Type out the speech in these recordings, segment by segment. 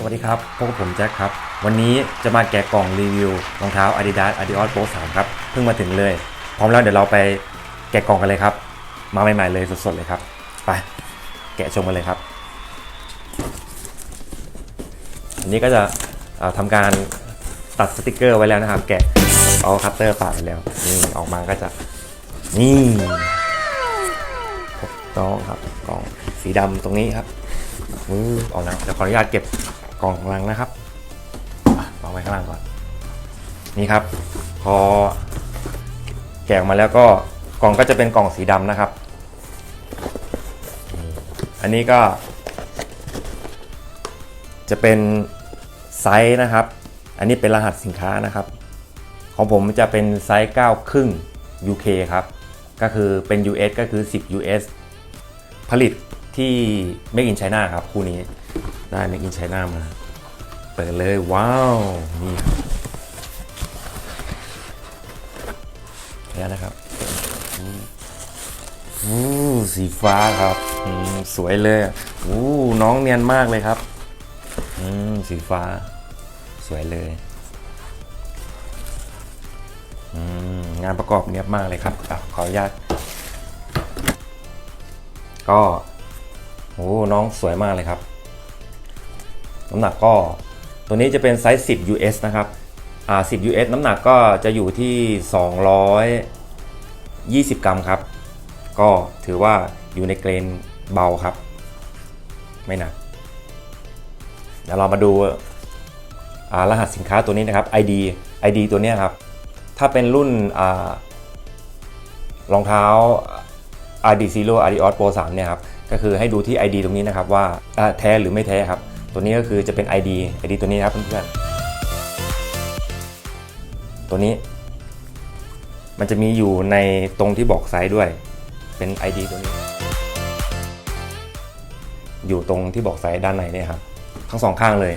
สวัสดีครับ พบกับผมแจ็คครับ วันนี้จะมาแกะกล่องรีวิวรองเท้า Adidas Adios Pro 3 ครับ เพิ่งมาถึงเลย พร้อมแล้วเดี๋ยวเราไปแกะกล่องกันเลยครับ มาใหม่ๆเลยสดๆเลยครับ ไป แกะชมกันเลยครับ อันนี้ก็จะทำการตัดสติกเกอร์ไว้แล้วนะครับ แกะเอาคัตเตอร์ปาดไปแล้วนี่ออกมาก็จะนี่กต้องครับกล่องสีดำตรงนี้ครับอือออกแล้วเดี๋ยวขออนุญาตเก็บ กล่องลังนะครับอะวางไว้ข้างล่างก่อน นี่ครับ พอแกะมาแล้วก็กล่องก็จะเป็นกล่องสีดำนะครับ อันนี้ก็ จะเป็นไซส์นะครับ อันนี้เป็นรหัสสินค้านะครับ ของผมจะเป็นไซส์9ครึ่ง UK ครับ ก็คือเป็น US ก็คือ 10 US ผลิตที่ Make in China ครับ คู่นี้ ได้ Make in China มา เปิดเลยว้าวนี่แล้วนะครับอู้สีฟ้าครับสวยเลยอู้น้องเนียนมากเลยครับอืมสีฟ้า สวยเลยอืมงานประกอบเนียบมากเลยครับอขออนุญาตก็โอ้น้องสวยมากเลยครับ น้ำหนักก็ตัวนี้จะเป็นไซส์ 10 US นะครับอ่า10 US น้ำหนักก็จะอยู่ที่ 220 กรัมครับ ก็ถือว่าอยู่ในเกรนเบาครับ ไม่หนักเดี๋ยวเรามาดูารหัสสินค้าตัวนี้นะครับ ID ID ตัวนี้ครับ ถ้าเป็นรุ่นรองเท้า RD Zero Adios Pro 3เนี่ยครับ ก็คือให้ดูที่ ID ตรงนี้นะครับว่าแท้หรือไม่แท้ครับ ตัวนี้ก็คือจะเป็น ID ID ตัวนี้ครับเพื่อนๆตัวนี้ มันจะมีอยู่ในตรงที่บอกไซส์ด้วย เป็น ID ตัวนี้ อยู่ตรงที่บอกไซส์ด้านในเนี่ยครับ ทั้งสองข้างเลย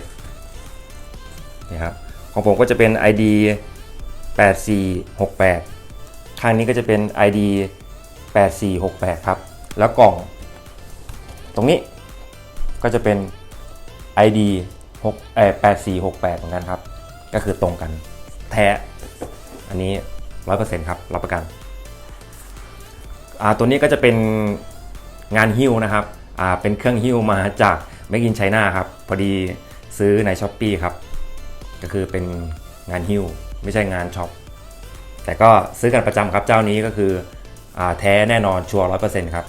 นี่ครับของผมก็จะเป็น ID 8468 ข้างนี้ก็จะเป็น ID 8468 ครับ แล้วกล่อง ตรงนี้ก็จะเป็น ID 6เอ่อ8468 เหมือนกันครับ ก็คือตรงกัน แท้ อันนี้ 100%ครับ รับประกัน อ่า ตัวนี้ก็จะเป็นงานหิ้วนะครับ อ่า เป็นเครื่องหิ้วมาจาก Make in China ครับ พอดีซื้อใน s h อ p e e ครับ ก็คือเป็นงานหิ้ว ไม่ใช่งานช็อป แต่ก็ซื้อกันประจำครับ เจ้านี้ก็คืออ่าแท้แน่นอนชัวร์ร้อยเปอร์เซ็นต์ครับ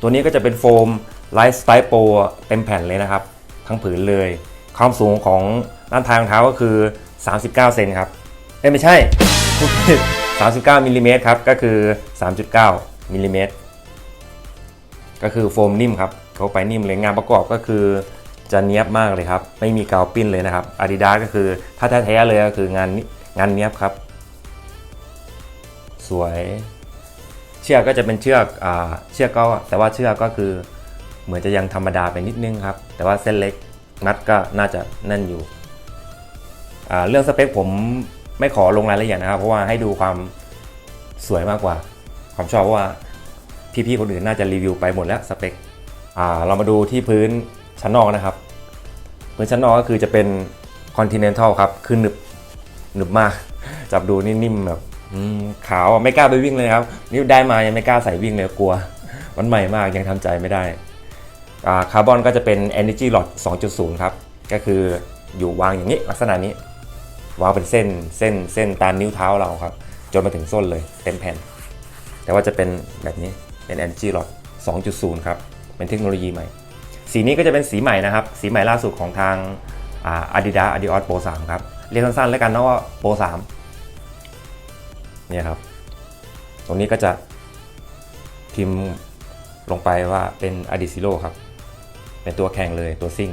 ตัวนี้ก็จะเป็นโฟม ไลฟ์สไตล์โปรเต็มแผ่นเลยนะครับ ทั้งผืนเลย ความสูงของด้านท้ายรองเท้าก็คือ 39 เซนครับ เอ้ไม่ใช่พูดผิด39มิลลิเมตรครับ ก็คือ 3.9มิลลิเมตรก็คือโฟมนิ่มครับ เขาไปนิ่มเลยงานประกอบก็คือจะเนี้ยบมากเลยครับ ไม่มีกาวปิ้นเลยนะครับ Adidas ก็คือถ้าแท้ๆเลยก็คืองานนี้งานเนี้ยบครับ สวย เชือกก็จะเป็นเชือกอ่าเชือกก็แต่ว่าเชือกก็คือ เหมือนจะยังธรรมดาไปนิดนึงครับ แต่ว่าเส้นเล็กมัดก็น่าจะแน่นอยู่อ่เรื่องสเปคผมไม่ขอลงรายละเอียดนะครับ เพราะว่าให้ดูความสวยมากกว่าความชอบเพราะว่าพี่ๆคนอื่นน่าจะรีวิวไปหมดแล้วสเปคเรามาดูที่พื้นชั้นนอกนะครับ พื้นชั้นนอกก็คือจะเป็น Continental ครับ คือหนึบหนึบมาก จับดูนิ่มแบบขาวไม่กล้าไปวิ่งเลยครับ นี่ได้มายังไม่กล้าใส่วิ่งเลยกลัว มันใหม่มากยังทำใจไม่ได้ คาร์บอนก็จะเป็น Energy Lot 2.0 ครับ ก็คืออยู่วางอย่างนี้ลักษณะนี้ วางเป็นเส้นเส้นเส้นตามนิ้วเท้าเราครับ จนมาถึงส้นเลยเต็มแผ่น แต่ว่าจะเป็นแบบนี้เป็น Energy Lot 2.0 ครับ เป็นเทคโนโลยีใหม่ สีนี้ก็จะเป็นสีใหม่นะครับ สีใหม่ล่าสุดของทางอา Adidas Adios Pro 3 ครับ เรียกสั้นๆแล้วกันนะว่า Pro 3เนี่ยครับ ตรงนี้ก็จะพิมพ์ลงไปว่าเป็น a d i s i l o ครับ เป็นตัวแข่งเลยตัวซิ่ง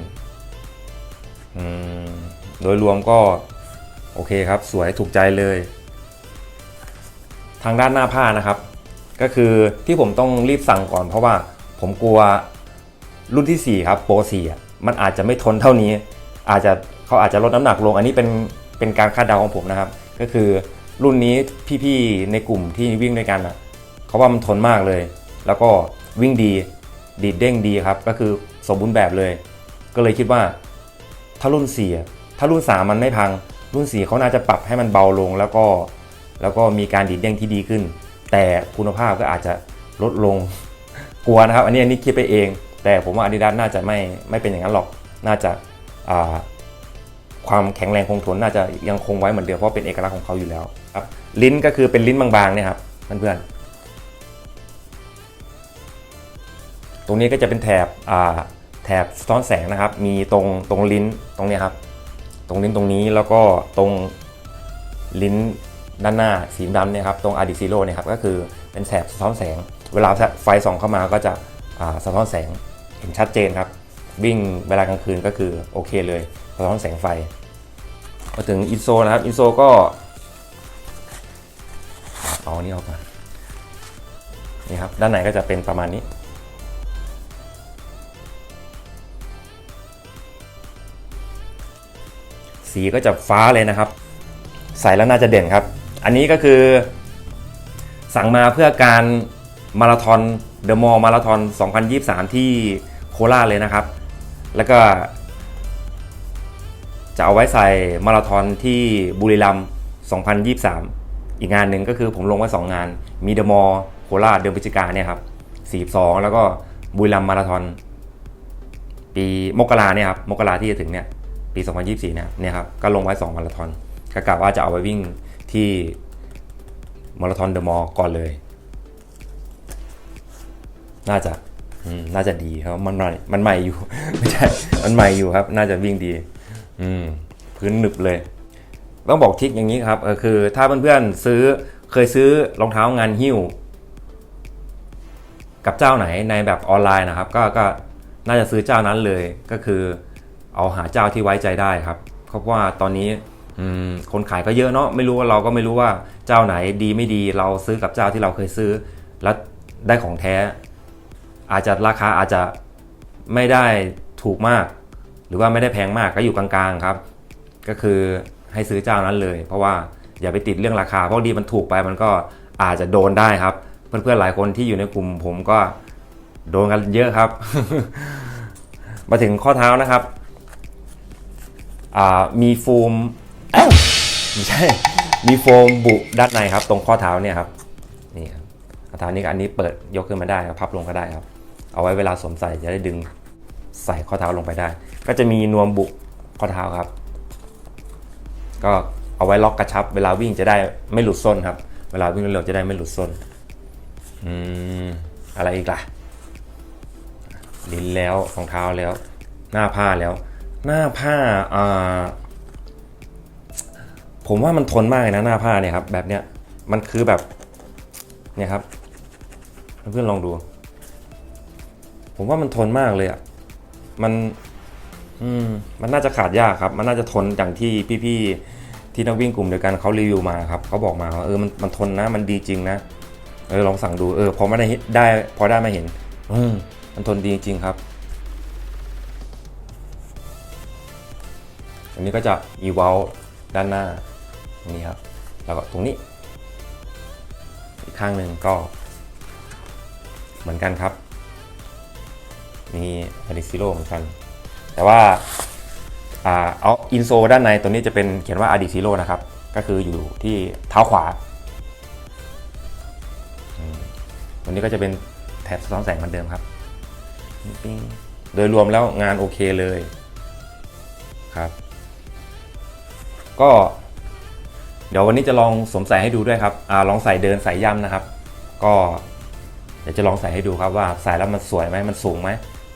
โดยรวมก็โอเคครับ สวยถูกใจเลย ทางด้านหน้าผ้านะครับ ก็คือที่ผมต้องรีบสั่งก่อนเพราะว่าผมกลัวรุ่นที่ 4 ครับโปร4อะมันอาจจะไม่ทนเท่านี้ อาจจะเขาอาจจะลดน้ำหนักลง อันนี้เป็นเป็นการคาดเดาของผมนะครับ ก็คือรุ่นนี้พี่ๆในกลุ่มที่วิ่งด้วยกันอะเขาว่ามันทนมากเลย แล้วก็วิ่งดีดีดเด้งดีครับ ก็คือ สมบูรณ์แบบเลย ก็เลยคิดว่า ถ้ารุ่น4ถ้ารุ่น 3 มันไม่พัง รุ่น4เขาน่าจะปรับให้มันเบาลงแล้วก็ แล้วก็มีการดีดเด้งที่ดีขึ้น แต่คุณภาพก็อาจจะลดลงกลัวนะครับ อันนี้อันนี้คิดไปเอง แต่ผมว่า Adidas น่าจะไม่ไม่เป็นอย่างนั้นหรอกน่าจะาความแข็งแรงคงทนน่าจะยังคงไว้เหมือนเดิมเพราะเป็นเอกลักษณ์ของเขาอยู่แล้วครับลิ้นก็คือเป็นลิ้นบางๆเนี่ยครับเพื่อนๆ ตรงนี้ก็จะเป็นแถบแถบสะท้อนแสงนะครับ มีตรงตรงลิ้นตรงนี้ครับ ตรงลิ้นตรงนี้แล้วก็ตรงลิ้นด้านหน้าสีดำเนี่ยครับตรง a d i ซิโ o เนี่ยครับก็คือเป็นแสบสะท้อนแสง เวลาไฟส่องเข้ามาก็จะสะท้อนแสงเห็นชัดเจนครับ วิ่งเวลากลางคืนก็คือโอเคเลยสะท้อนแสงไฟมาถึงอินโซนะครับอินโซก็เอาอันนี้ออกมานี่ครับด้านในก็จะเป็นประมาณนี้ สีก็จะฟ้าเลยนะครับ ใส่แล้วน่าจะเด่นครับ อันนี้ก็คือสั่งมาเพื่อการมาราธอนเดอะมอลล์มาราธอน 2023 ที่โคราชเลยนะครับ แล้วก็จะเอาไว้ใส่มาราธอนที่บุรีรัมย์ 2023 อีกงานหนึ่งก็คือผมลงไว้ 2 งาน มีเดอะมอลล์โคราชเดือนพฤศจิกาเนี่ยครับ 42 แล้วก็บุรีรัมย์มาราธอน ปีมกราเนี่ยครับ มกราที่จะถึงเนี่ย ปี 2024 เนี่ยเนี่ยครับก็ลงไว้ 2 มาราธอนก็กะว่าจะเอาไปวิ่งที่มาราธอนเดอะมอลล์ก่อนเลย น่าจะน่าจะดีครับมันใหม่มันใหม่อยู่ ไม่ใช่ มันใหม่อยู่ครับ น่าจะวิ่งดี อืม พื้นหนึบเลย ต้องบอกทิกอย่างนี้ครับคือ ถ้าเพื่อนๆซื้อเคยซื้อรองเท้างานหิ้ว กับเจ้าไหนในแบบออนไลน์นะครับ ก็ก็น่าจะซื้อเจ้านั้นเลยก็คือ เอาหาเจ้าที่ไว้ใจได้ครับเพราะว่าตอนนี้คนขายก็เยอะเนาะไม่รู้ว่าเราก็ไม่รู้ว่าเจ้าไหนดีไม่ดีเราซื้อกับเจ้าที่เราเคยซื้อ แล้วได้ของแท้ อาจจะราคาอาจจะไม่ได้ถูกมาก หรือว่าไม่ได้แพงมากก็อยู่กลางๆครับ ก็คือให้ซื้อเจ้านั้นเลย เพราะว่าอย่าไปติดเรื่องราคาเพราะดีมันถูกไปมันก็อาจจะโดนได้ครับ เพื่อนๆหลายคนที่อยู่ในกลุ่มผมก็โดนกันเยอะครับ มาถึงข้อเท้านะครับ มีโฟมไม่ใช่มีโฟมบุด้านในครับ ตรงข้อเท้าเนี่ยครับนี่ครับข้อเท้านี้กับอันนี้เปิดยกขึ้นมาได้ครับพับลงก็ได้ครับ เอาไว้เวลาสวมใส่จะได้ดึงใส่ข้อเท้าลงไปได้ ก็จะมีนวมบุข้อเท้าครับ ก็เอาไว้ล็อกกระชับ เวลาวิ่งจะได้ไม่หลุดส้นครับ เวลาวิ่งเร็วจะได้ไม่หลุดส้นอืมอะไรอีกล่ะลิ้นแล้วรองเท้าแล้ว หน้าผ้าแล้ว หน้าผ้าอ่าผมว่ามันทนมากเลยนะหน้าผ้าเนี่ยครับแบบเนี้ยมันคือแบบเนี่ยครับ เพื่อนๆลองดู ผมว่ามันทนมากเลยอะมันอืมมันน่าจะขาดยากครับ มันน่าจะทนอย่างที่พี่ๆที่นักวิ่งกลุ่มเดียวกันเขารีวิวมาครับเขาบอกมาว่าเออมันมันทนนะ มันดีจริงนะเออลองสั่งดูเออพอไม่ได้ได้พอได้มาเห็น อืมมันทนดีจริงครับ อันนี้ก็จะมีเว้าด้านหน้าตรงนี้ครับ แล้วก็ตรงนี้ อีกข้างหนึ่งก็ เหมือนกันครับ มีอะดิซิโลเหมือนกัน แต่ว่าเอาอินโซด้านในตัวนี้จะเป็นเขียนว่า a d i ซิโ o นะครับ ก็คืออยู่ที่เท้าขวาอืมตัวนี้ก็จะเป็นแถบสะท้อนแสงเหมือนเดิมครับ โดยรวมแล้วงานโอเคเลยครับ ก็ เดี๋ยววันนี้จะลองสวมใส่ให้ดูด้วยครับอาลองใส่เดินใส่ย่ำนะครับ ก็เดี๋ยวจะลองใส่ให้ดูครับว่าใส่แล้วมันสวยไหมมันสูงไหม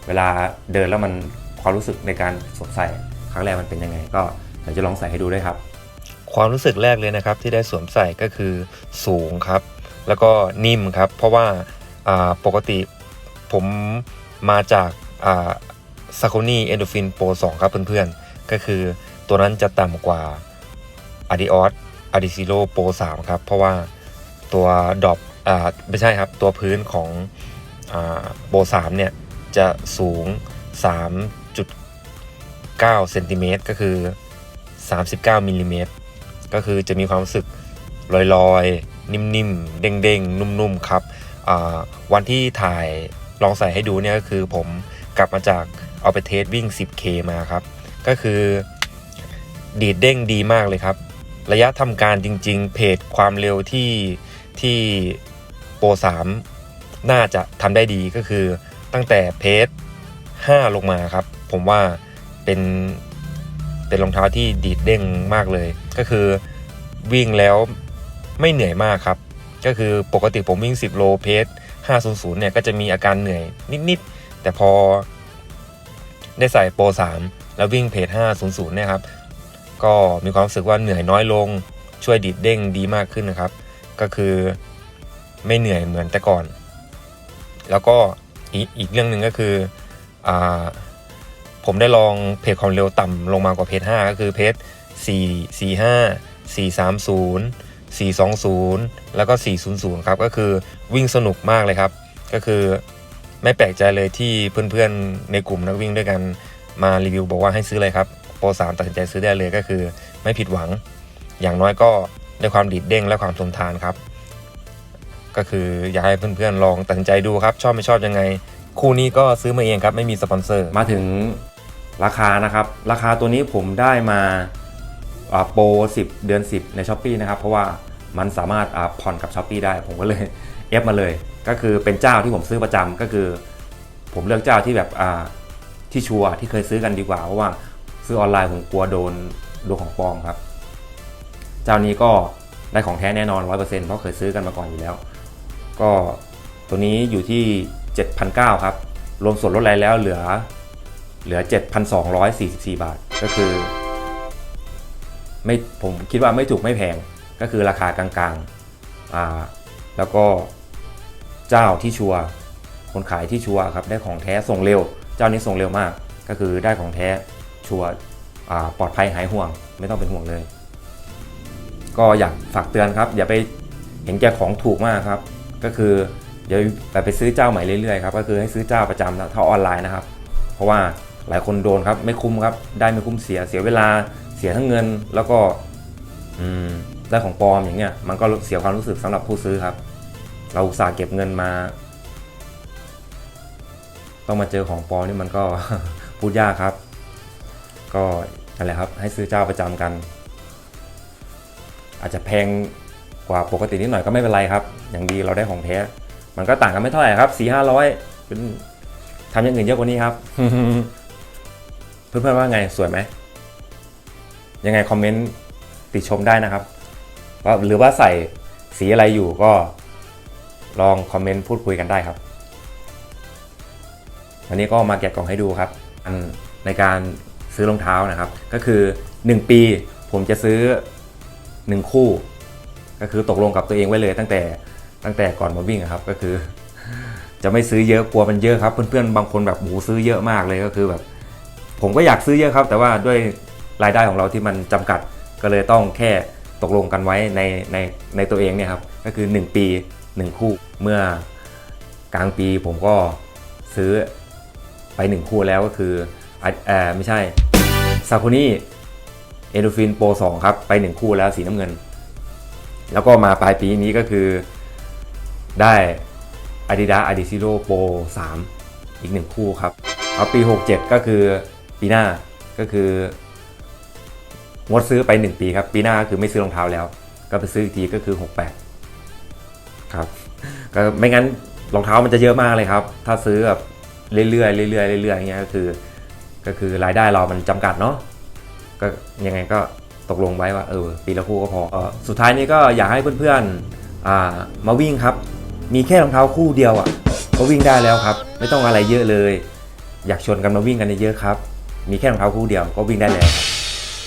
เวลาเดินแล้วมันความรู้สึกในการสวมใส่ครั้งแรกมันเป็นยังไง ก็เดี๋ยวจะลองใส่ให้ดูด้วยครับ ความรู้สึกแรกเลยนะครับที่ได้สวมใส่ก็คือสูงครับ แล้วก็นิ่มครับ เพราะว่าอ่าปกติผมมาจากซาโคนี่เอนโดฟินโปร2ครับเพื่อนๆ ก็คือตัวนั้นจะต่ำกว่า a d i s i l o Pro 3 ครับ เพราะว่าตัวดรอปอ่าไม่ใช่ครับ ตัวพื้นของอ่าโปร3เนี่ย จะสูง 3.9เซนติเมตรก็คือ 39มิลลิเมตรก็คือจะมีความรู้สึกลอยๆ นิ่มๆ เด้งๆ นุ่มๆ ครับ วันที่ถ่ายลองใส่ให้ดูเนี่ยก็คือผมกลับมาจากเอาไปเทสวิ่ง 10K มาครับ ก็คือดีดเด้งดีมากเลยครับ ระยะทำการจริง ๆ เพจความเร็วที่ที่โปร3น่าจะทำได้ดีก็คือตั้งแต่เพจ5ลงมาครับ ผมว่าเป็นเป็นรองเท้าที่ดีดเด้งมากเลย ก็คือวิ่งแล้วไม่เหนื่อยมากครับ ก็คือปกติผมวิ่ง 10 โลเพจ500 เนี่ยก็จะมีอาการเหนื่อยนิด ๆ แต่พอได้ใส่โปร3แล้ววิ่งเพจ500 เนี่ยครับ ก็มีความรู้สึกว่าเหนื่อยน้อยลง ช่วยดีดเด้งดีมากขึ้นนะครับ ก็คือไม่เหนื่อยเหมือนแต่ก่อน แล้วก็อีกอีกเรื่องหนึ่งก็คืออผมได้ลองเพจความเร็วต่ำลงมากว่าเพจ5ก็คือเพจ4 4 5 4 3 0 4 2 0 แล้วก็ 400 ครับ ก็คือวิ่งสนุกมากเลยครับ ก็คือไม่แปลกใจเลยที่เพื่อนๆในกลุ่มนักวิ่งด้วยกันมารีวิวบอกว่าให้ซื้อเลยครับ โปร3ตัดสินใจซื้อได้เลยก็คือ ไม่ผิดหวัง อย่างน้อยก็ได้ความดีดเด้งและความทนทานครับ ก็คืออยากให้เพื่อนๆลองตัดสินใจดูครับ ชอบไม่ชอบยังไง คู่นี้ก็ซื้อมาเองครับไม่มีสปอนเซอร์ มาถึงราคานะครับ ราคาตัวนี้ผมได้มาโปร10 เดือน 10 ใน s h อ p e e นะครับ เพราะว่ามันสามารถอ่าผ่อนกับ s h อ p e e ได้ ผมก็เลยเอฟมาเลย ก็คือเป็นเจ้าที่ผมซื้อประจำก็คือ ผมเลือกเจ้าที่แบบอ่าที่ชัวร์ที่เคยซื้อกันดีกว่าเพราะว่า ซื้อออนไลน์ผมกลัวโดนโดนของปลอมครับ เจ้านี้ก็ได้ของแท้แน่นอน 100%เพราะเคยซื้อกันมาก่อนอยู่แล้ว ก็ตัวนี้อยู่ที่ 7,900 ครับ รวมส่วนลดไรแล้วเหลือเหลือ 7,244 บาท ก็คือไม่ผมคิดว่าไม่ถูกไม่แพงก็คือราคากลางๆอ่าแล้วก็เจ้าที่ชัวคนขายที่ชัวครับได้ของแท้ส่งเร็ว เจ้านี้ส่งเร็วมาก ก็คือได้ของแท้ ชัวร์ปลอดภัยหายห่วง ไม่ต้องเป็นห่วงเลย ก็อยากฝากเตือนครับ อย่าไปเห็นแก่ของถูกมากครับ ก็คืออย่าไปซื้อเจ้าใหม่เรื่อยๆครับก็คือให้ซื้อเจ้าประจำนะถ้าออนไลน์นะครับ เพราะว่าหลายคนโดนครับไม่คุ้มครับ ได้ไม่คุ้มเสียเสียเวลาเสียทั้งเงิน แล้วก็ได้ของปลอมอย่างเงี้ยมันก็เสียความรู้สึกสำหรับผู้ซื้อครับ เราอุตส่าห์เก็บเงินมา ต้องมาเจอของปลอมนี่มันก็พูดยากครับ ก็นั่นแหละครับให้ซื้อเจ้าประจำกัน อาจจะแพงกว่าปกตินิดหน่อยก็ไม่เป็นไรครับ อย่างดีเราได้ของแท้ มันก็ต่างกันไม่เท่าไหร่ครับสี่ห้าร้อยเป็นทำอย่างอื่นเยอะกว่านี้ครับ เพื่อนๆว่าไงสวยไหมยังไงคอมเมนต์ติชมได้นะครับว่าหรือว่าใส่สีอะไรอยู่ก็ลองคอมเมนต์พูดคุยกันได้ครับ วันนี้ก็มาแกะกล่องให้ดูครับอันในการ ซื้อรองเท้านะครับ ก็คือ 1 ปีผมจะซื้อ 1 คู่ ก็คือตกลงกับตัวเองไว้เลยตั้งแต่ตั้งแต่ก่อนมาวิ่งครับก็คือ จะไม่ซื้อเยอะกลัวมันเยอะครับ เพื่อนๆบางคนแบบหูซื้อเยอะมากเลยก็คือแบบ ผมก็อยากซื้อเยอะครับ แต่ว่าด้วยรายได้ของเราที่มันจำกัดก็เลยต้องแค่ตกลงกันไว้ในในในตัวเองเนี่ยครับก็คือ 1 ปี 1 คู่เมื่อกลางปีผมก็ซื้อไป 1 คู่แล้วก็คือ เออไม่ใช่ซาคุนี่เอโดฟินโปร2ครับ ไป 1 คู่แล้วสีน้ำเงิน แล้วก็มาปลายปีนี้ก็คือได้ Adidas Adizero Pro 3 อีก 1 คู่ครับเอาปี 67 ก็คือปีหน้าก็คืองดซื้อไป 1 ปีครับ ปีหน้าก็คือไม่ซื้อรองเท้าแล้ว ก็ไปซื้ออีกทีก็คือ 68 ครับ ก็ไม่งั้นรองเท้ามันจะเยอะมากเลยครับ ถ้าซื้อแบบเรื่อยๆเรื่อยๆเรื่อยๆอย่างเงี้ยก็คือ ก็คือรายได้เรามันจำกัดเนาะก็ยังไงก็ตกลงไว้ว่าเออปีละคู่ก็พออสุดท้ายนี้ก็อยากให้เพื่อนๆอ่ามาวิ่งครับ มีแค่รองเท้าคู่เดียวอะก็วิ่งได้แล้วครับ ไม่ต้องอะไรเยอะเลย อยากชวนกันมาวิ่งกันเยอะครับ มีแค่รองเท้าคู่เดียวก็วิ่งได้แล้ว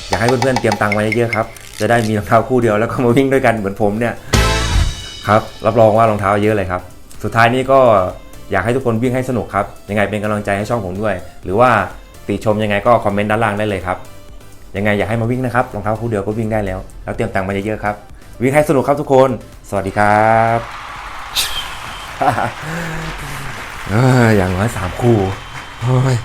อยากให้เพื่อนๆเตรียมตังค์ไว้เยอะครับ จะได้มีรองเท้าคู่เดียวแล้วก็มาวิ่งด้วยกันเหมือนผมเนี่ยครับรับรองว่ารองเท้าเยอะเลยครับ สุดท้ายนี้ก็อยากให้ทุกคนวิ่งให้สนุกครับ ยังไงเป็นกำลังใจให้ช่องผมด้วย หรือว่า ติชมยังไงก็คอมเมนต์ด้านล่างได้เลยครับ ยังไงอยากให้มาวิ่งนะครับรองเท้าคู่เดียวก็วิ่งได้แล้ว แล้วเตรียมตังค์มาเยอะๆครับ วิ่งให้สนุกครับทุกคน สวัสดีครับอย่างน้อยสามคู่โอ้ย